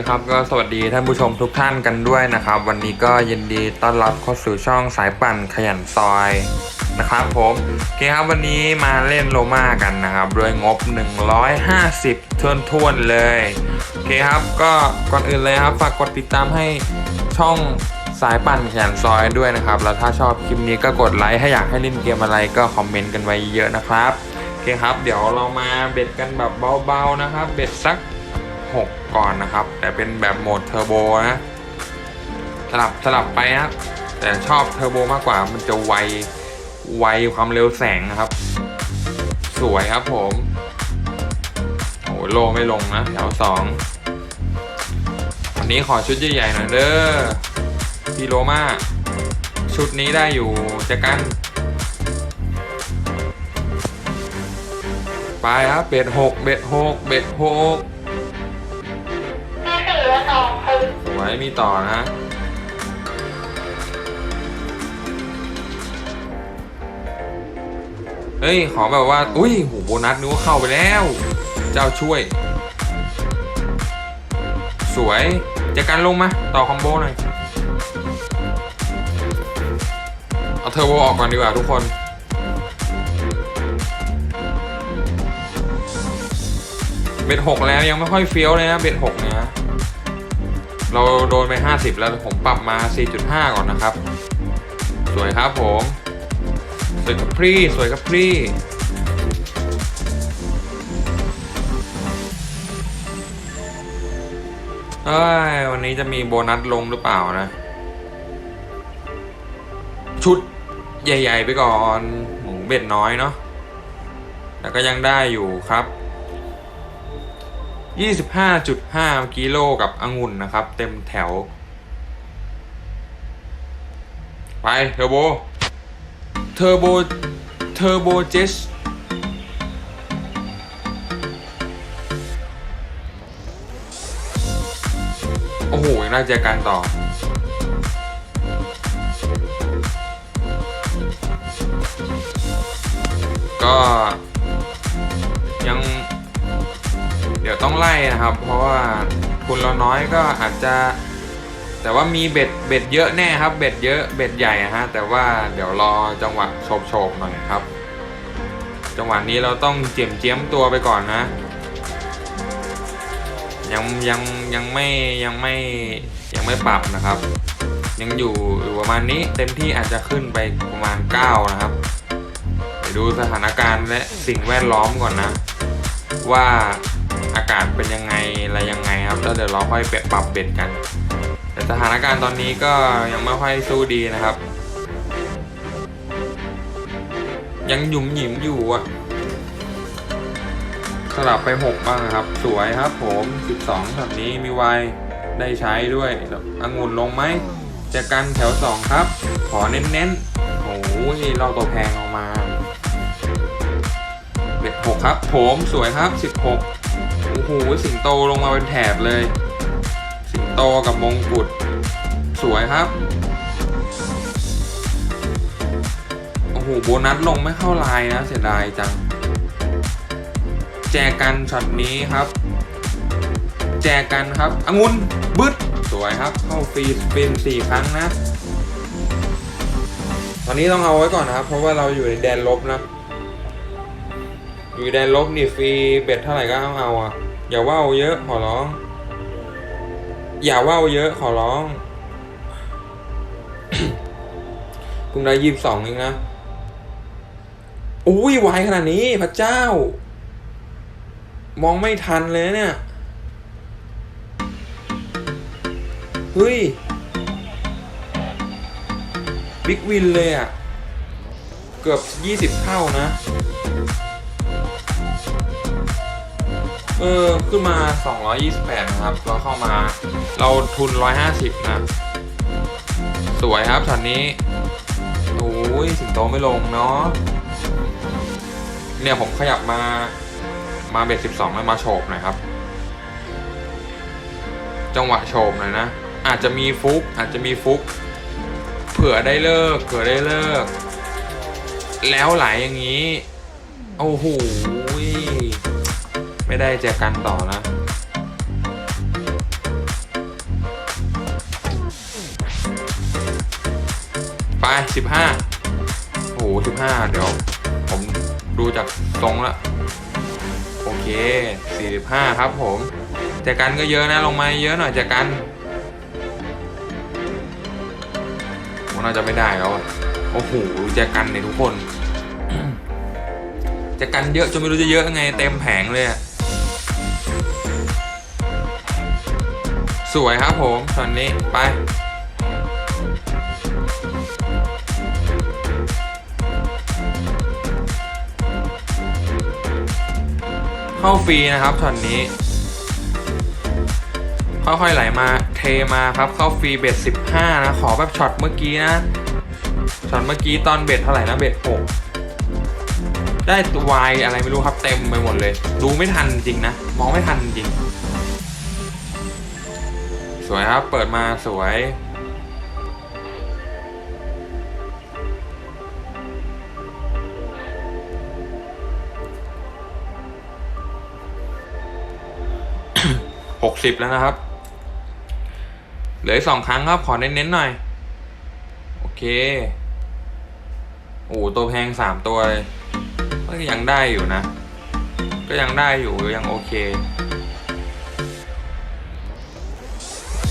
คครับก็สวัสดีท่านผู้ชมทุกท่านกันด้วยนะครับ วันนี้ก็ยินดีต้อนรับเข้าสู่ช่องสายปั่นขยันซอยนะครับผมโอเคครับวันนี้มาเล่นโลมากันนะครับด้วยงบ 150ทวนทวนๆเลยโอเคครับก็ก่อนอื่นเลยครับฝากกดติดตามให้ช่องสายปั่นขยันซอยด้วยนะครับ แล้วถ้าชอบคลิปนี้ก็กดไลค์ถ้าอยากให้เล่นเกมอะไรก็คอมเมนต์กันไว้เยอะนะครับโอเคครับ เดี๋ยวเรามาเบ็ดกันแบบเบาๆนะครับ เบ็ดสัก 6 ก่อนนะครับ แต่เป็นแบบโหมดเทอร์โบนะสลับสลับไปนะแต่ชอบเทอร์โบมากกว่ามันจะไวไวความเร็วแสงนะครับ สวยครับผมโอ้โลไม่ลงนะแถวสองวันนี้ขอชุดใหญ่ๆหน่อยเด้อพี่โรมาชุดนี้ได้อยู่จะกันไปครับเบ็ดหกเบ็ดหกเบ็ดหก วยมีต่อนะฮะเฮ้ย ขอแบบว่า อุ้ยโหโบนัสนึกว่าเข้าไปแล้ว เจ้าช่วย สวยจะกันลงมา ต่อคอมโบหน่อย เอาเทอร์โบออกก่อนดีกว่าทุกคน เบ็ดหกแล้วยังไม่ค่อยเฟี้ยวเลยนะ เบ็ดหกเนี่ย เราโดนไป 50 แล้วผมปรับมา 4.5 ก่อนนะครับ สวยครับผม สวยกับพรี่สวยกับพรี่เอ้ยวันนี้จะมีโบนัสลงหรือเปล่านะ ชุดใหญ่ ๆ ไปก่อน หมูเบ็ดน้อยเนาะแต่ก็ยังได้อยู่ครับ 25.5 กิโลกับองุ่นนะครับ เต็มแถว ไปเทอร์โบ เทอร์โบ เทอร์โบเจสโอ้โหยังน่าเจอกันต่อก็ เดี๋ยวต้องไล่นะครับ เพราะว่าทุนเราน้อยก็อาจจะ แต่ว่ามีเบ็ดเบ็ดเยอะแน่ครับ เบ็ดเยอะเบ็ดใหญ่อะฮะแต่ว่าเดี๋ยวรอจังหวะโฉบโฉบหน่อยครับ จังหวะนี้เราต้องเจียมเจียมตัวไปก่อนนะ ยังยังยังไม่ยังไม่ยังไม่ปรับนะครับ ยังอยู่อยู่ประมาณนี้เต็มที่อาจจะขึ้นไปประมาณ 9 นะครับดูสถานการณ์และสิ่งแวดล้อมก่อนนะ ว่า อากาศเป็นยังไงอะไรยังไงครับ แล้วเดี๋ยวเราค่อยปปรับเบ็ดกัน แต่สถานการณ์ตอนนี้ก็ยังไม่ค่อยสู้ดีนะครับ ยังหยุมหยิมอยู่อะ สลับไป 6 บ้างครับ สวยครับผม 12แบบนี้มีไวได้ใช้ด้วยแล้วองุ่นลงไหมเจอกันแถว 2 ครับ ขอเน้นๆโอ้ยเราตัวแพงออกมาเบ็ดหกครับ ผมสวยครับ 16 โอ้โหสิงโตลงมาเป็นแถบเลย สิงโตกับมงกุฎสวยครับ โอ้โหโบนัสลงไม่เข้าลายนะเสียดายจัง แจกันช็อตนี้ครับ แจกันครับองุ่นบึ้ดสวยครับ เข้าฟรีสปินสี่ครั้งนะ ตอนนี้ต้องเอาไว้ก่อนนะครับ เพราะว่าเราอยู่ในแดนลบนะ อยู่แดนลบนี่ฟรีเบ็ดเท่าไหร่ก็เอาเอาอะ อย่าว่าวเยอะขอร้อง อย่าว่าวเยอะขอร้องเพิ่งได้ยี่สิบสองเองนะอุ้ยไวขนาดนี้พระเจ้า มองไม่ทันเลยเนี่ยเฮ้ยบิ๊กวินเลยอะ เกือบยี่สิบเท่านะ เออขึ้นมา 228 นะครับ เราเข้ามา เราทุน 150 นะ สวยครับช็อตนี้โอ้ยสิงโตไม่ลงเนาะ เนี่ยผมขยับมา มาเบ็ด12 แล้วมาโฉบหน่อยครับ จังหวะโฉบหน่อยนะ อาจจะมีฟุก อาจจะมีฟุก เผื่อได้เลิก เผื่อได้เลิก แล้วไหลอย่างนี้ โอ้โห ไม่ได้แจกันต่อนะไปสิบห้าโอ้โหสิบห้าเดี๋ยว ผมดูจากตรงละโอเคสี่สิบห้าครับผมแจกันก็เยอะนะลงมาเยอะหน่อยแจกันมัน่าจะไม่ได้แล้วโอ้โหแจกันเนี่ยทุกคนจะกันเยอะจนไม่รู้จะเยอะไงเต็มแผงเลยอะ สวยครับผมตอนนี้ไป เข้าฟรีนะครับช็อตนี้ ค่อยๆไหลมาเทมาครับเข้าฟรีเบ็ด15 นะ ขอแบบช็อตเมื่อกี้นะช็อตเมื่อกี้ตอนเบ็ดเท่าไหร่นะเบ็ด6ได้ตัววายอะไรไม่รู้ครับเต็มไปหมดเลย ดูไม่ทันจริงนะ มองไม่ทันจริง สวยครับ เปิดมาสวย หกสิบแล้วนะครับ เหลือสองครั้งครับ ขอเน้นๆหน่อย โอเค โอ้ตัวแพงสามตัวเลยก็ยังได้อยู่นะ ก็ยังได้อยู่ยังโอเค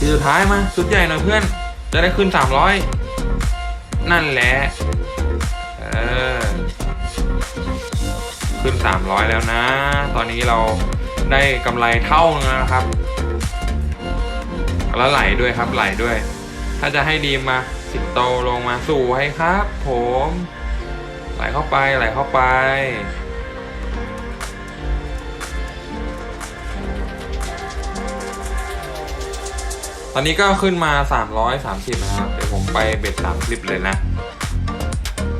ทีสุดท้ายมาสุดใหญ่หน่อยเพื่อน จะได้ขึ้นสามร้อยนั่นแหละเออขึ้นสามร้อยแล้วนะ ตอนนี้เราได้กำไรเท่านึงนะครับ แล้วไหลด้วยครับไหลด้วย ถ้าจะให้ดีมาสิงโตลงมาสู่ให้ครับ ผม ไหลเข้าไปไหลเข้าไป ตอนนี้ก็ขึ้นมา 330นะครับเดี๋ยวผมไปเบ็ด30เลยนะ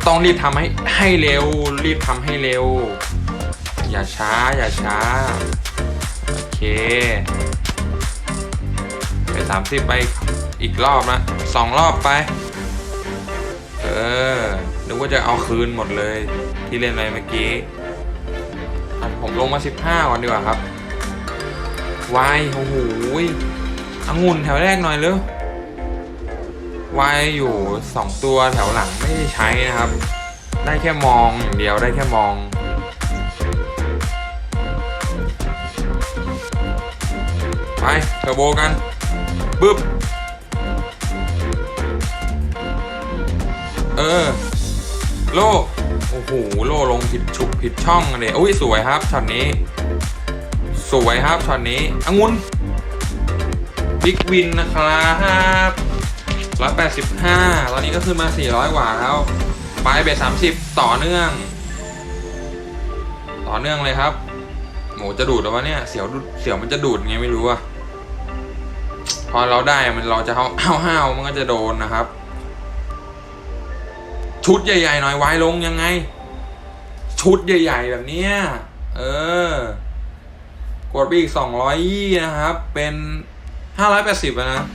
ต้องรีบทำให้ให้เร็ว รีบทำให้เร็ว อย่าช้า อย่าช้า โอเคไปสามสิบไปอีกรอบนะสองรอบไป เออนึกว่าจะเอาคืนหมดเลย ที่เล่นไปเมื่อกี้อะผมลงมาสิบห้าก่อนดีกว่าครับวายโอ้โห องุ่นแถวแรกหน่อยเร็ววายอยู่สองตัวแถวหลังไม่ได้ใช้นะครับ ได้แค่มองอย่างเดียวได้แค่มอง ไปเทอร์โบกันปึ๊บเออ โลโอ้โหโลลงผิดฉุกผิดช่องเลยอุ้ยสวยครับช็อตนี้ สวยครับช็อตนี้องุ่น บิ๊กวินนะครับ185ตอนนี้ก็ขึ้นมา400กว่าแล้ว ไปเบส30ต่อเนื่อง ต่อเนื่องเลยครับ หมูจะดูดแล้ววะเนี่ย เสียวเสียวมันจะดูดไงไม่รู้อะพอเราได้มันเราจะห้าวห้าวๆมันก็จะโดนนะครับ ชุดใหญ่ๆหน่อยไวายลงยังไง ชุดใหญ่ ๆ แบบเนี้ยเออ กดไปอีกสองร้อยยี่นะครับ เป็น ห้าร้อยแปดสิบนะ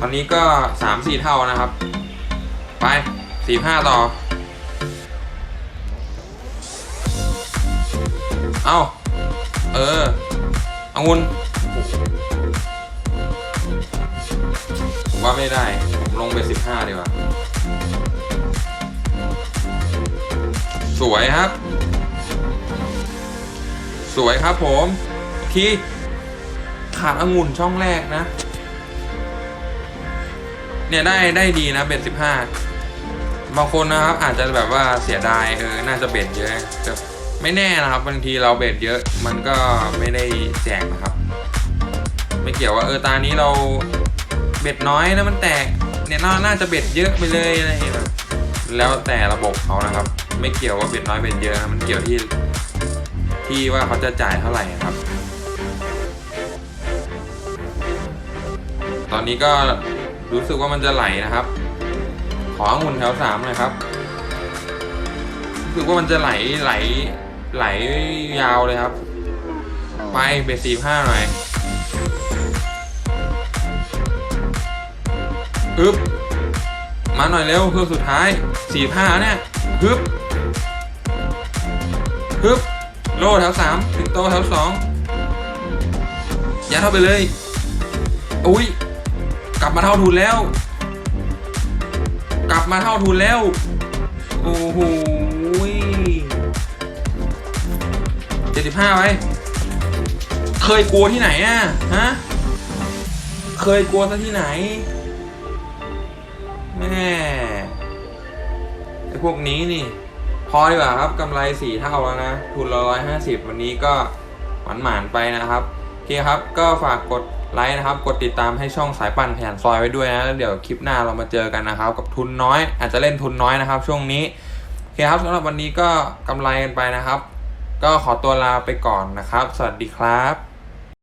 ตอนนี้ก็สามสี่เท่านะครับ ไปสี่ห้าต่อ เอาเออเอางุนผมว่าไม่ได้ ผมลงไปสิบห้าดีกว่า สวยครับ สวยครับผม ที ขาดองุ่นช่องแรกนะ เนี่ยได้ได้ดีนะเบ็ดสิบห้าบางคนนะครับอาจจะแบบว่าเสียดายเออน่าจะเบ็ดเยอะแต่ไม่แน่นะครับบางทีเราเบ็ดเยอะ มันก็ไม่ได้แจกนะครับ ไม่เกี่ยวว่าเออตานี้เราเบ็ดน้อยนะมันแตกเนี่ยน่าน่าจะเบ็ดเยอะไปเลยอะไรแบบแล้วแต่ระบบเขานะครับ ไม่เกี่ยวว่าเบ็ดน้อยเบ็ดเยอะนะมันเกี่ยวที่ที่ว่าเขาจะจ่ายเท่าไหร่ครับ ตอนนี้ก็รู้สึกว่ามันจะไหลนะครับ ขอองุ่นแถวสามหน่อยครับ รู้สึกว่ามันจะไหลไหลไหลยาวเลยครับ ไปเบสสี่ห้าหน่อยฮึบมาหน่อยเร็วเพื่อสุดท้ายสี่ห้าเนี่ยฮึบฮึบโล่แถวสามถึงโตแถวสองยัดเข้าไปเลย อุ้ย กลับมาเท่าทุนแล้ว กลับมาเท่าทุนแล้ว โอ้โหเจ็ดสิบห้าไว้ เคยกลัวที่ไหนอะฮะ เคยกลัวซะที่ไหน แม่ไอพวกนี้นี่ พอดีกว่าครับกำไรสี่เท่าแล้วนะ ทุนละร้อยห้าสิบวันนี้ก็หวานหมานๆไปนะครับ อเคครับ ก็ฝากกดไลค์นะครับ กดติดตามให้ช่องสายปั่นแผนซอยไว้ด้วยนะแล้วเดี๋ยวคลิปหน้าเรามาเจอกันนะครับ กับทุนน้อย อาจจะเล่นทุนน้อยนะครับ ช่วงนี้โอเคครับสำหรับวันนี้ก็กำไรกันไปนะครับ ก็ขอตัวลาไปก่อนนะครับ สวัสดีครับ